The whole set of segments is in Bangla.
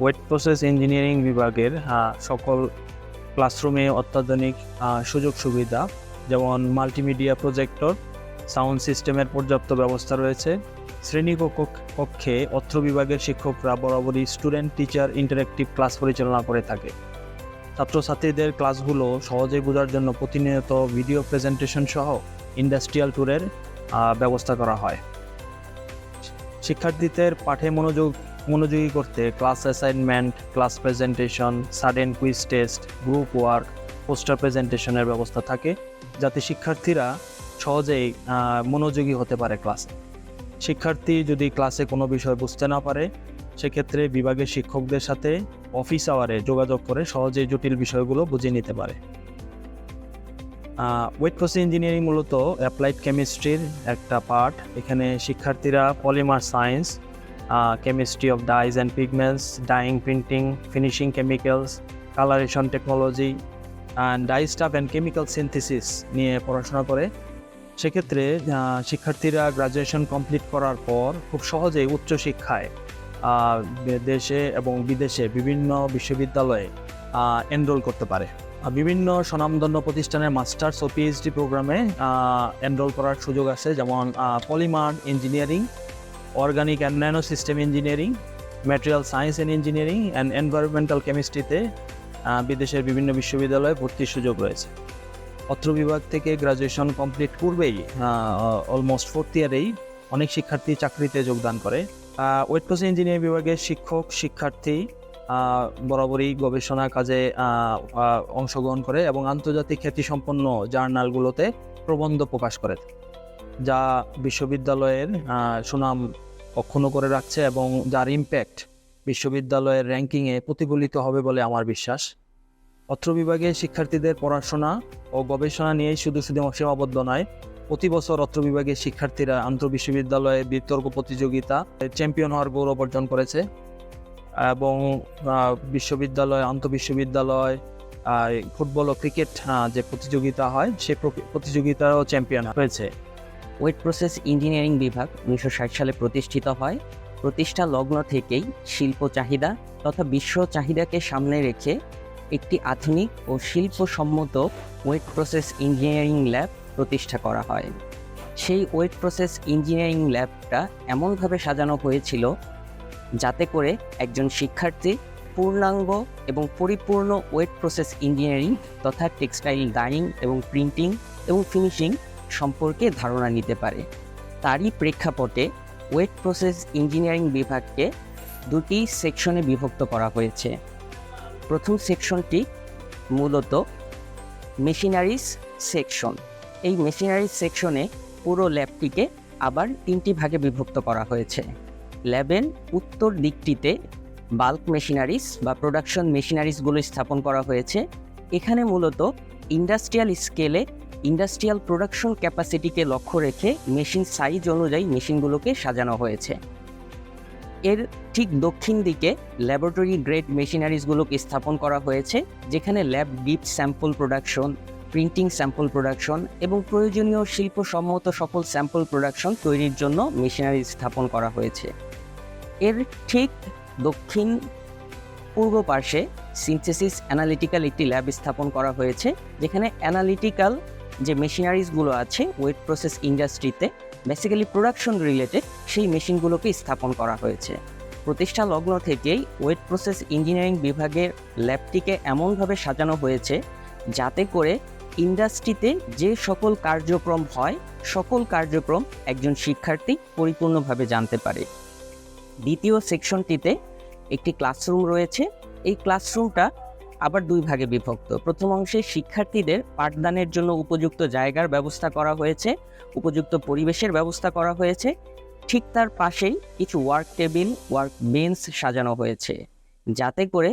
Wet process engineering বিভাগের সকল ক্লাসরুমে অত্যাধুনিক সুযোগ সুবিধা, যেমন মাল্টিমিডিয়া প্রজেক্টর সাউন্ড সিস্টেমের পর্যাপ্ত ব্যবস্থা রয়েছে। শ্রেণি কক্ষ- কক্ষে অত্র বিভাগের শিক্ষকরা বরাবরই স্টুডেন্ট টিচার ইন্টারেক্টিভ ক্লাস পরিচালনা করে থাকে। ছাত্রছাত্রীদের ক্লাসগুলো সহজে বোঝার জন্য প্রতিনিয়ত ভিডিও প্রেজেন্টেশন সহ ইন্ডাস্ট্রিয়াল ট্যুরের ব্যবস্থা করা হয়। শিক্ষার্থীদের পাঠে মনোযোগ মনোযোগী করতে class assignment class presentation sudden quiz test group work poster প্রেজেন্টেশনের ব্যবস্থা থাকে, যাতে শিক্ষার্থীরা সহজেই মনোযোগী হতে পারে ক্লাসে শিক্ষার্থী যদি ক্লাসে কোনো বিষয় বুঝতে না পারে, সেক্ষেত্রে বিভাগের শিক্ষকদের সাথে অফিস আওয়ারে যোগাযোগ করে সহজেই জটিল বিষয়গুলো বুঝে নিতে পারে। ওয়েট প্রসেস ইঞ্জিনিয়ারিং মূলত অ্যাপ্লাইড কেমিস্ট্রির একটা পার্ট এখানে শিক্ষার্থীরা polymer science chemistry of dyes and pigments dyeing printing finishing chemicals coloration technology and dyestuff and chemical synthesis নিয়ে পড়াশোনা করে। সেক্ষেত্রে শিক্ষার্থীরা গ্রাজুয়েশন কমপ্লিট করার পর খুব সহজেই উচ্চশিক্ষায় দেশে এবং বিদেশে বিভিন্ন বিশ্ববিদ্যালয়ে এনরোল করতে পারে। বিভিন্ন স্বনামধন্য প্রতিষ্ঠানের মাস্টার্স ও পিএইচডি প্রোগ্রামে এনরোল করার সুযোগ আছে, যেমন polymer engineering organic and nano system engineering material science and engineering and environmental কেমিস্ট্রিতে বিদেশের বিভিন্ন বিশ্ববিদ্যালয়ে ভর্তির সুযোগ রয়েছে। অত্র বিভাগ থেকে গ্রাজুয়েশন কমপ্লিট করবেই অলমোস্ট ফোর্থ ইয়ারেই অনেক শিক্ষার্থী চাকরিতে যোগদান করে। ওয়েট প্রসেস ইঞ্জিনিয়ারিং বিভাগের শিক্ষক, শিক্ষার্থী বরাবরই গবেষণা কাজে অংশগ্রহণ করে এবং আন্তর্জাতিক খ্যাতিসম্পন্ন জার্নালগুলোতে প্রবন্ধ প্রকাশ করে। যা বিশ্ববিদ্যালয়ের সুনাম অক্ষুণ্ণ করে রাখছে এবং যার ইম্প্যাক্ট বিশ্ববিদ্যালয়ের র্যাঙ্কিংয়ে প্রতিফলিত হবে বলে আমার বিশ্বাস। অত্র বিভাগে শিক্ষার্থীদের পড়াশোনা ও গবেষণা নিয়েই শুধু শুধু সীমাবদ্ধ নয়, প্রতি বছর অত্র বিভাগের শিক্ষার্থীরা আন্তঃ বিশ্ববিদ্যালয়ে বিতর্ক প্রতিযোগিতা চ্যাম্পিয়ন হওয়ার গৌরব অর্জন করেছে এবং বিশ্ববিদ্যালয়, আন্তঃবিশ্ববিদ্যালয় ফুটবল ও ক্রিকেট যে প্রতিযোগিতা হয় প্রতি- প্রতিযোগিতারও চ্যাম্পিয়ন হয়েছে। ওয়েট প্রসেস ইঞ্জিনিয়ারিং বিভাগ উনিশশো ষাট সালে প্রতিষ্ঠিত হয়। প্রতিষ্ঠা লগ্ন থেকেই শিল্প চাহিদা তথা বিশ্ব চাহিদাকে সামনে রেখে একটি আধুনিক ও শিল্পসম্মত ওয়েট প্রসেস ইঞ্জিনিয়ারিং ল্যাব প্রতিষ্ঠা করা হয়। সেই ওয়েট প্রসেস ইঞ্জিনিয়ারিং ল্যাবটা এমনভাবে সাজানো হয়েছিল যাতে করে একজন শিক্ষার্থী পূর্ণাঙ্গ এবং পরিপূর্ণ ওয়েট প্রসেস ইঞ্জিনিয়ারিং তথা টেক্সটাইল ডাইং এবং প্রিন্টিং এবং ফিনিশিং সম্পর্কে ধারণা নিতে পারে। তারই প্রেক্ষাপটে ওয়েট প্রসেস ইঞ্জিনিয়ারিং বিভাগকে দুটি সেকশনে বিভক্ত করা হয়েছে। প্রথম সেকশনটি মূলত মেশিনারিজ সেকশন। এই মেশিনারিজ সেকশনে পুরো ল্যাবটিকে আবার তিনটি ভাগে বিভক্ত করা হয়েছে। ল্যাবের উত্তর দিকটিতে বাল্ক মেশিনারিজ বা প্রোডাকশন মেশিনারিজগুলো স্থাপন করা হয়েছে। এখানে মূলত ইন্ডাস্ট্রিয়াল স্কেলে ইন্ডাস্ট্রিয়াল প্রোডাকশন ক্যাপাসিটিকে লক্ষ্য রেখে মেশিন সাইজ অনুযায়ী মেশিনগুলোকে সাজানো হয়েছে। এর ঠিক দক্ষিণ দিকে ল্যাবরেটরি গ্রেড মেশিনারিজগুলোকে স্থাপন করা হয়েছে, যেখানে lab dip sample production, printing sample production এবং প্রয়োজনীয় শিল্পসম্মত সকল স্যাম্পল প্রোডাকশন তৈরির জন্য মেশিনারি স্থাপন করা হয়েছে। এর ঠিক দক্ষিণ পূর্ব পার্শ্বে সিনথেসিস অ্যানালিটিক্যাল একটি ল্যাব স্থাপন করা হয়েছে, যেখানে অ্যানালিটিক্যাল যে মেশিনারিজগুলো আছে ওয়েট প্রসেস ইন্ডাস্ট্রিতে বেসিক্যালি প্রোডাকশন রিলেটেড সেই মেশিনগুলোকে স্থাপন করা হয়েছে। প্রতিষ্ঠা লগ্ন থেকেই ওয়েট প্রসেস ইঞ্জিনিয়ারিং বিভাগের ল্যাবটিকে এমনভাবে সাজানো হয়েছে যাতে করে ইন্ডাস্ট্রিতে যে সকল কার্যক্রম হয়, সকল কার্যক্রম একজন শিক্ষার্থী পরিপূর্ণভাবে জানতে পারে। দ্বিতীয় সেকশনটিতে একটি ক্লাসরুম রয়েছে। এই ক্লাসরুমটা আবার দুই ভাগে বিভক্ত। প্রথম অংশে শিক্ষার্থীদের পাঠদানের জন্য উপযুক্ত জায়গার ব্যবস্থা করা হয়েছে, উপযুক্ত পরিবেশের ব্যবস্থা করা হয়েছে। ঠিক তার পাশেই কিছু ওয়ার্ক টেবিল ওয়ার্ক বেঞ্চ সাজানো হয়েছে, যাতে করে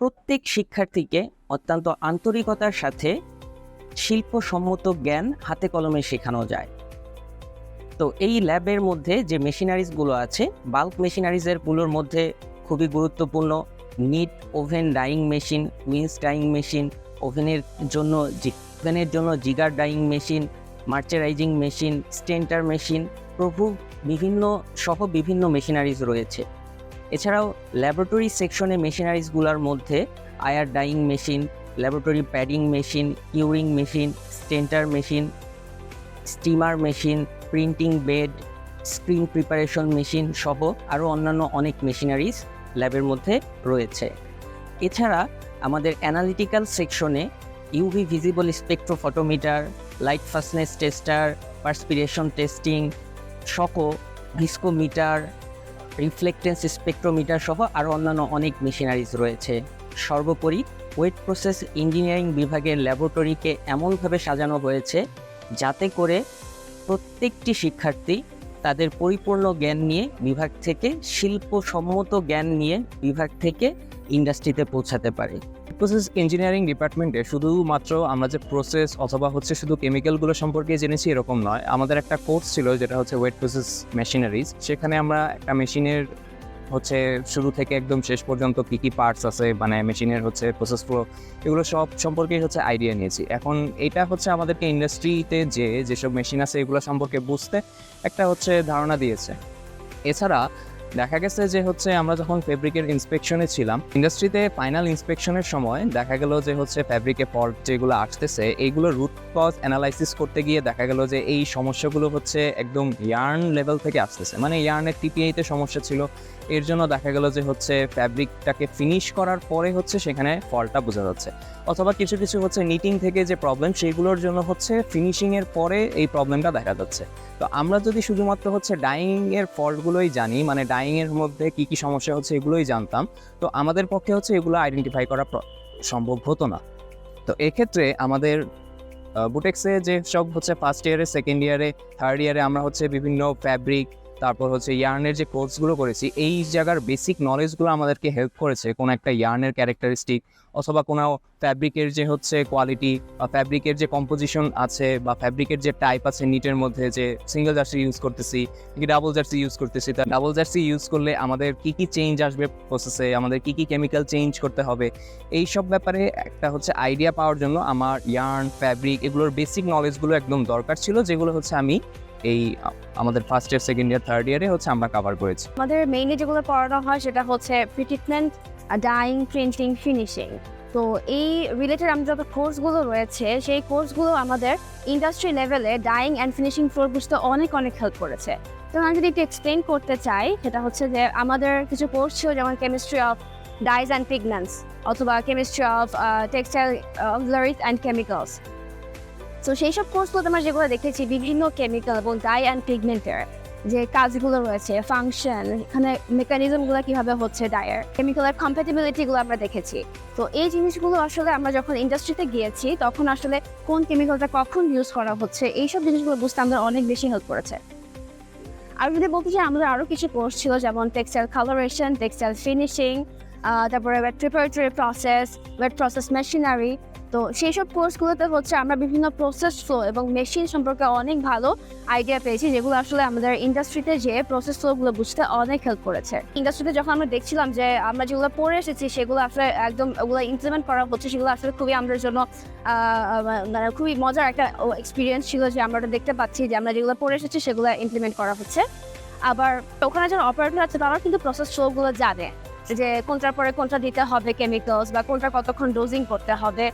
প্রত্যেক শিক্ষার্থীকে অত্যন্ত আন্তরিকতার সাথে শিল্পসম্মত জ্ঞান হাতে কলমে শেখানো যায়। তো এই ল্যাবের মধ্যে যে মেশিনারিজগুলো আছে বাল্ক মেশিনারিজেরগুলোর মধ্যে খুবই গুরুত্বপূর্ণ। Knit woven dyeing machine means dyeing machine ওভেনের জন্য ওভেনের জন্য jigger dyeing machine mercerising machine stenter machine প্রভু বিভিন্ন সহ বিভিন্ন মেশিনারিজ রয়েছে। এছাড়াও ল্যাবরেটরি সেকশনে মেশিনারিজগুলোর মধ্যে IR dyeing machine laboratory padding machine curing machine stenter machine steamer machine printing bed screen preparation machine সহ আরও অন্যান্য অনেক মেশিনারিজ ল্যাবের মধ্যে রয়েছে। এছাড়া আমাদের অ্যানালিটিক্যাল সেকশনে UV visible spectrophotometer light fastness tester perspiration testing সহ ভিস্কোমিটার রিফ্লেক্টেন্স স্পেকট্রোমিটার সহ আরও অন্যান্য অনেক মেশিনারিজ রয়েছে। সর্বোপরি ওয়েট প্রসেস ইঞ্জিনিয়ারিং বিভাগের ল্যাবরেটরিকে এমনভাবে সাজানো হয়েছে যাতে করে প্রত্যেকটি শিক্ষার্থী তাদের পরিপূর্ণ জ্ঞান নিয়ে বিভাগ থেকে শিল্পসম্মত জ্ঞান নিয়ে বিভাগ থেকে ইন্ডাস্ট্রিতে পৌঁছাতে পারে। প্রসেস ইঞ্জিনিয়ারিং ডিপার্টমেন্টে শুধুমাত্র আমরা যে প্রসেস অথবা হচ্ছে শুধু কেমিক্যালগুলো সম্পর্কে জেনেছি এরকম নয়। আমাদের একটা কোর্স ছিল যেটা হচ্ছে ওয়েট প্রসেস মেশিনারিজ সেখানে আমরা একটা মেশিনের হচ্ছে শুরু থেকে একদম শেষ পর্যন্ত কী কী পার্টস আছে মানে মেশিনের হচ্ছে প্রসেস ফ্লো এগুলো সব সম্পর্কেই হচ্ছে আইডিয়া নিয়েছি। এখন এটা হচ্ছে আমাদেরকে ইন্ডাস্ট্রিতে যে, যেসব মেশিন আছে এগুলো সম্পর্কে বুঝতে একটা হচ্ছে ধারণা দিয়েছে। এছাড়া দেখা গেছে যে হচ্ছে আমরা যখন ফেব্রিকের ইন্সপেকশনে ছিলাম ইন্ডাস্ট্রিতে ফাইনাল ইন্সপেকশনের সময় দেখা গেল যে হচ্ছে ফ্যাব্রিকে ফল্ট যেগুলো আসতেছে এইগুলো রুট কজ অ্যানালাইসিস করতে গিয়ে দেখা গেল যে এই সমস্যাগুলো হচ্ছে একদম ইয়ার্ন লেভেল থেকে আসতেছে। মানে ইয়ার্নের টিপিআইতে সমস্যা ছিল। এর জন্য দেখা গেল যে হচ্ছে ফ্যাব্রিকটাকে ফিনিশ করার পরে হচ্ছে সেখানে ফলটা বোঝা যাচ্ছে। অথবা কিছু কিছু হচ্ছে নিটিং থেকে যে প্রবলেম সেইগুলোর জন্য হচ্ছে ফিনিশিংয়ের পরে এই প্রবলেমটা দেখা যাচ্ছে। তো আমরা যদি শুধুমাত্র হচ্ছে ডাইং এর ফল্টগুলোই জানি মানে ডাইং এর মধ্যে কি কি সমস্যা হচ্ছে এগুলোই জানতাম। তো আমাদের পক্ষে হচ্ছে এগুলো আইডেন্টিফাই করা সম্ভব হতো না। তো এক্ষেত্রে আমাদের বুটেক্সে যে সব হচ্ছে ফার্স্ট ইয়ারে সেকেন্ড ইয়ারে থার্ড ইয়ারে আমরা হচ্ছে বিভিন্ন ফ্যাব্রিক তারপর হচ্ছে ইয়ার্নের যে কোর্সগুলো করেছি, এই জায়গার বেসিক নলেজগুলো আমাদেরকে হেল্প করেছে কোনো একটা ইয়ার্নের ক্যারেক্টারিস্টিক অথবা কোনো ফ্যাব্রিকের যে হচ্ছে কোয়ালিটি বা ফ্যাব্রিকের যে কম্পোজিশন আছে বা ফ্যাব্রিকের যে টাইপ আছে নিটের মধ্যে যে সিঙ্গেল জার্সি ইউজ করতেছি কি ডাবল জার্সি ইউজ করতেছি, তা ডাবল জার্সি ইউজ করলে আমাদের কি কি চেঞ্জ আসবে প্রসেসে আমাদের কি কি কেমিক্যাল চেঞ্জ করতে হবে এই সব ব্যাপারে একটা হচ্ছে আইডিয়া পাওয়ার জন্য আমার ইয়ার্ন ফ্যাব্রিক এগুলোর বেসিক নলেজগুলো একদম দরকার ছিল, যেগুলো হচ্ছে আমি এই, আমাদের first year second year third ইয়ারে হচ্ছে আমরা কভার করেছি। আমাদের মেইনলি যেগুলো পড়ানো হয় সেটা হচ্ছে প্রিট্রিটমেন্ট ডাইং প্রিন্টিং ফিনিশিং তো এই রিলেটেড আমাদের যত কোর্সগুলো রয়েছে, সেই কোর্সগুলো আমাদের ইন্ডাস্ট্রি লেভেলে ডাইং অ্যান্ড ফিনিশিং ফ্লোর বুঝতে অনেক অনেক হেল্প করেছে। তো আমি যদি একটু এক্সপ্লেন করতে চাই, সেটা হচ্ছে যে আমাদের কিছু কোর্স ছিল যেমন chemistry of dyes and pigments অথবা chemistry of textile auxiliaries and chemicals তো সেই সব কোর্সগুলোতে আমরা যেগুলো দেখেছি, বিভিন্ন কেমিক্যাল এবং ডাই অ্যান্ড পিগমেন্টের যে কাজগুলো রয়েছে ফাংশন এখানে মেকানিজমগুলো কীভাবে হচ্ছে ডায়ার কেমিক্যালের কম্প্যাটিবিলিটিগুলো আমরা দেখেছি। তো এই জিনিসগুলো আসলে আমরা যখন ইন্ডাস্ট্রিতে গিয়েছি, তখন আসলে কোন কেমিক্যালটা কখন ইউজ করা হচ্ছে, এইসব জিনিসগুলো বুঝতে আমাদের অনেক বেশি হেল্প করেছে। আর যদি বলতে চাই, আমাদের আরও কিছু কোর্স ছিল, যেমন টেক্সটাইল কালারেশন টেক্সটাইল ফিনিশিং তারপরে wet preparatory process wet process machinery তো সেই সব কোর্সগুলোতে হচ্ছে আমরা বিভিন্ন প্রসেস ফ্লো এবং মেশিন সম্পর্কে অনেক ভালো আইডিয়া পেয়েছি, যেগুলো আসলে আমাদের ইন্ডাস্ট্রিতে যে প্রসেস ফ্লোগুলো বুঝতে অনেক হেল্প করেছে। ইন্ডাস্ট্রিতে যখন আমরা দেখছিলাম যে আমরা যেগুলো পড়ে এসেছি, সেগুলো আসলে একদম ওগুলো ইমপ্লিমেন্ট করা হচ্ছে, সেগুলো আসলে খুবই আমাদের জন্য মানে খুবই মজার একটা এক্সপিরিয়েন্স ছিল যে আমরা ওটা দেখতে পাচ্ছি যে আমরা যেগুলো পড়ে এসেছি, সেগুলো ইমপ্লিমেন্ট করা হচ্ছে। আবার ওখানে যারা অপারেটর আছে, তারাও কিন্তু প্রসেস ফ্লোগুলো জানে। যে কোনটার পরে কোনটা দিতে হবে কেমিক্যালস বা কোনটা কতক্ষণ ডোজিং করতে হবে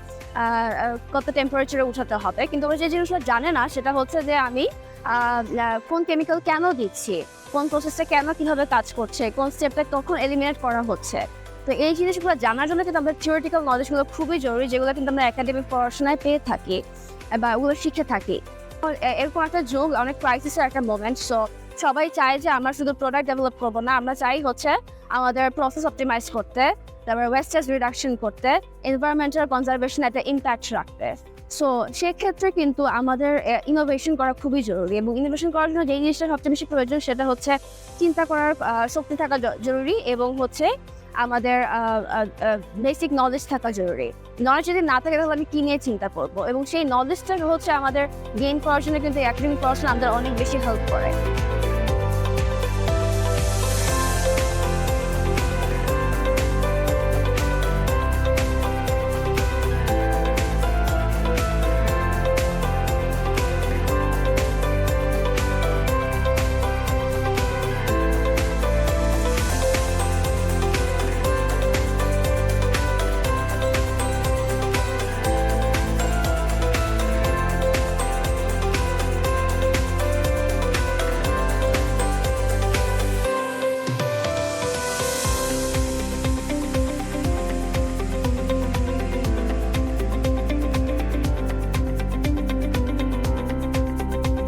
কত টেম্পারেচারে উঠাতে হবে। কিন্তু ওরা যে জিনিসগুলো জানে না, সেটা হচ্ছে যে আমি কোন কেমিক্যাল কেন দিচ্ছি, কোন প্রসেসটা কেন কীভাবে কাজ করছে, কোন স্টেপটা কখন এলিমিনেট করা হচ্ছে। তো এই জিনিসগুলো জানার জন্য কিন্তু আমাদের থিওরিটিক্যাল নলেজগুলো খুবই জরুরি, যেগুলো কিন্তু আমরা একাডেমিক পড়াশোনায় পেয়ে থাকি, বা ওগুলো শিখে থাকি। এরকম একটা যুগ, অনেক ক্রাইসিসের একটা মোমেন্ট সো সবাই চায় যে আমরা শুধু প্রোডাক্ট ডেভেলপ করব না, আমরা চাই হচ্ছে আমাদের প্রসেস অপটিমাইজ করতে, তারপরে ওয়েস্টেজ রিডাকশন করতে এনভায়রনমেন্টাল কনজারভেশন একটা ইম্প্যাক্ট রাখতে। সো সেক্ষেত্রে কিন্তু আমাদের ইনোভেশন করা খুবই জরুরি এবং ইনোভেশন করার জন্য যে জিনিসটা সবচেয়ে বেশি প্রয়োজন সেটা হচ্ছে চিন্তা করার শক্তি থাকা জরুরি এবং হচ্ছে আমাদের বেসিক নলেজ থাকা জরুরি। নলেজ যদি না থাকে তাহলে আমি কি নিয়ে চিন্তা করব? এবং সেই নলেজটা হচ্ছে আমাদের গেইন করার জন্য কিন্তু একাডেমিক পড়াশোনা আমাদের অনেক বেশি হেল্প করে।